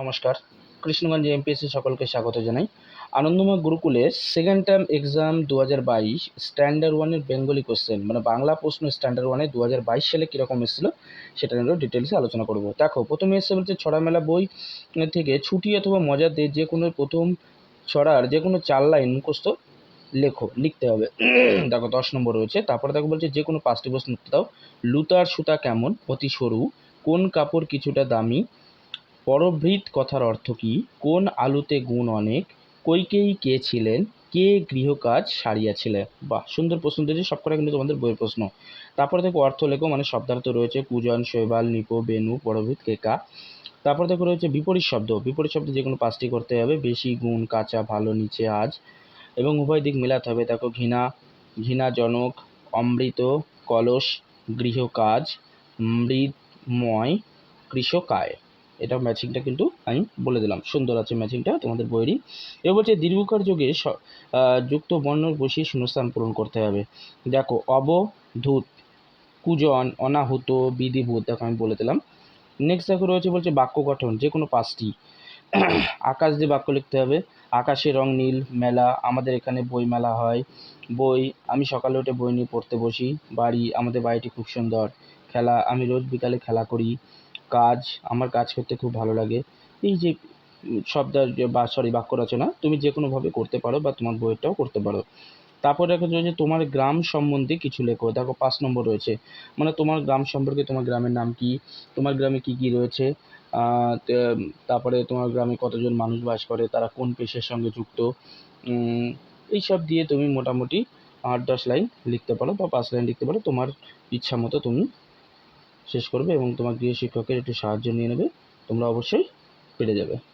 নমস্কার। কৃষ্ণগঞ্জ এমপিএসসি সকলকে স্বাগত জানাই। আনন্দময় গুরুকুলের সেকেন্ড টার্ম এক্সাম দু হাজার বাইশ স্ট্যান্ডার্ড ওয়ানের বেঙ্গলি কোশ্চেন মানে বাংলা প্রশ্ন স্ট্যান্ডার্ড ওয়ানে দু হাজার বাইশ সালে কীরকম এসেছিল সেটা নিয়ে ডিটেলসে আলোচনা করব। দেখো, প্রথমে এসে বলছে ছড়া মেলা বই থেকে ছুটি অথবা মজাতে যে কোনো প্রথম ছড়ার যে কোনো চার লাইন মুখস্থ লেখো, লিখতে হবে। দেখো, দশ নম্বর রয়েছে। তারপরে দেখো বলছে, যে কোনো পাঁচটি প্রশ্ন দাও। লুতার সুতা কেমন? অতি সরু। কোন কাপড় কিছুটা দামি? পরভৃত কথার অর্থ কী? কোন আলুতে গুণ অনেক? কৈকেয়ী কে ছিলেন? কে গৃহকাজ সারিয়াছিলেন? বাহ, সুন্দর প্রশ্ন দিয়েছে সবকটা কিন্তু তোমাদের বইয়ের প্রশ্ন। তারপরে দেখো অর্থ লেখো মানে শব্দার্থ রয়েছে কুজন, শৈবাল, নিপো, বেনু পরভৃত কেকা। তারপর দেখো রয়েছে বিপরীত শব্দ। বিপরীত শব্দ যে কোনো পাঁচটি করতে হবে, বেশি, গুণ, কাঁচা, ভালো, নিচে, আজ। এবং উভয় দিক মেলাতে হবে, দেখো ঘৃণা, ঘৃণাজনক, অমৃত, কলস, গৃহকাজ মৃৎময় কৃষকায়। এটা ম্যাচিংটা কিন্তু আমি বলে দিলাম। সুন্দর আছে ম্যাচিংটা তোমাদের বইয়েরই। এবার বলছে, দীর্ঘকার যোগে যুক্ত বর্ণ বসিয়ে শূন্যস্থান পূরণ করতে হবে। দেখো, অবধূত, কুজন, অনাহুত, বিধিভূত, দেখো আমি বলে দিলাম। নেক্সট দেখো রয়েছে বলছে, বাক্য গঠন যে কোনো পাঁচটি। আকাশ দিয়ে বাক্য লিখতে হবে। আকাশের রং নীল, মেলা, আমাদের এখানে বই মেলা হয়। বই, আমি সকালে উঠে বই নিয়ে পড়তে বসি। বাড়ি, আমাদের বাড়িটি খুব সুন্দর। খেলা, আমি রোজ বিকালে খেলা করি। কাজ, আমার কাজ করতে খুব ভালো লাগে। এই যে শব্দ বা সরি বাক্য রচনা তুমি যে কোনোভাবে করতে পারো বা তোমার বইয়েরটাও করতে পারো। তারপর দেখো যে তোমার গ্রাম সম্বন্ধে কিছু লেখো। দেখো, পাঁচ নম্বর রয়েছে। মানে তোমার গ্রাম সম্পর্কে তোমার গ্রামের নাম কি? তোমার গ্রামে কি কি রয়েছে? তারপরে তোমার গ্রামে কতজন মানুষ বাস করে? তারা কোন পেশার সঙ্গে যুক্ত? এইসব দিয়ে তুমি মোটামুটি আট, দশ লাইন লিখতে পারো বা পাঁচ লাইন লিখতে পারো। তোমার ইচ্ছা মতো তুমি শেষ করবে এবং তোমার গৃহ শিক্ষকের একটু সাহায্য নিয়ে নেবে। তোমরা অবশ্যই পেরে যাবে।